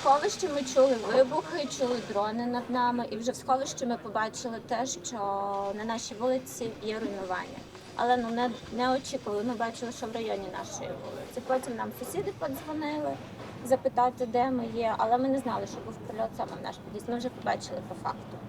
сховищі ми чули вибухи, чули дрони над нами, і вже в сховищі ми побачили те, що на нашій вулиці є руйнування. Але ну не, не очікували. Ми бачили, що в районі нашої вулиці. Потім нам сусіди подзвонили запитати, де ми є, але ми не знали, що був прильот саме в наш під'їзд. Ми вже побачили по факту.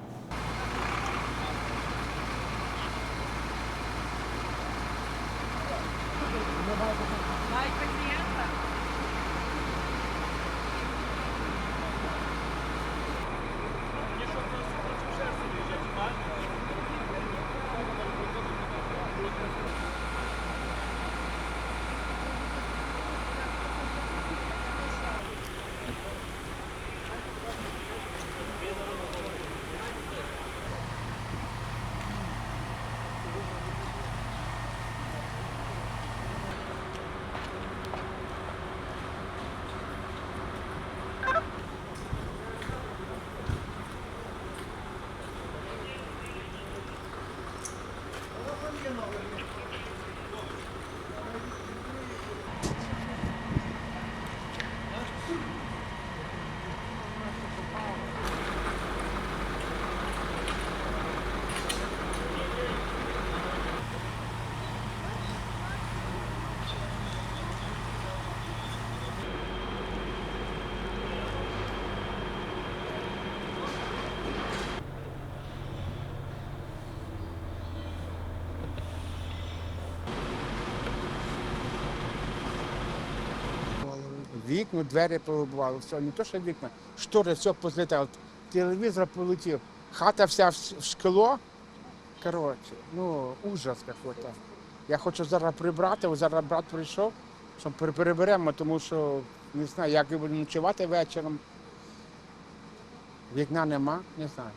Вікна, двері повибивали, все, не то, що вікна, штори, все позлітало. Телевізор полетів, хата вся в шкло. Коротше, ну, ужас какой-то. Я хочу зараз прибрати, зараз брат прийшов, що пере- переберемо, тому що не знаю, як буду ночувати вечором. Вікна нема, не знаю.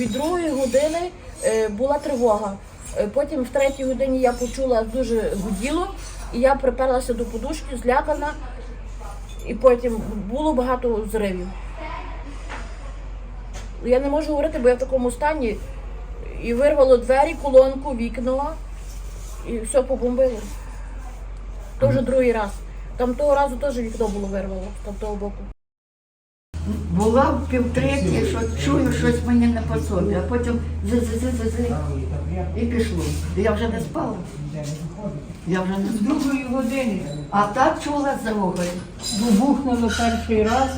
Від другої години е, була тривога. Е, Потім в третій годині я почула дуже гуділо, і я приперлася до подушки, злякана, і потім було багато зривів. Я не можу говорити, бо я в такому стані. І вирвало двері, колонку, вікно, і все побомбило. То вже другий раз. Там того разу теж вікно було вирвало з там того боку. Була в півтреті, що чую щось мені не пособі, а потім зи-зи-зи-зи-зи і пішло. Я вже не спала. Я вже не спала. другої години А так чула за вогонь. бухнуло перший раз,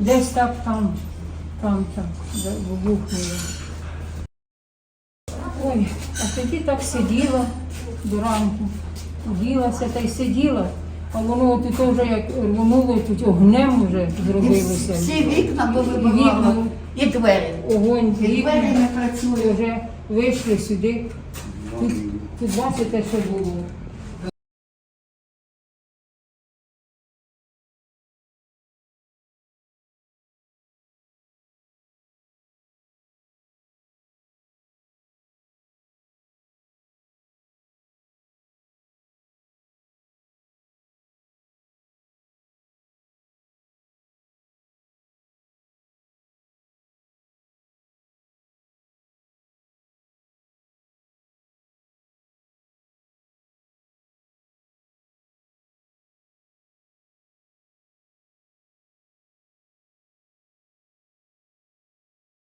Десь так там, там, там, де вибухнуло. Ой, а тоді так сиділа до ранку, ділася та й сиділа, а воно тут вже як рвонуло, тут огнем вже І зробилося. всі вікна повибивало. Вікна. І двері. Огонь, І двері вікна. не працюють. Вже вийшли сюди. Тут, тут бачите, що було.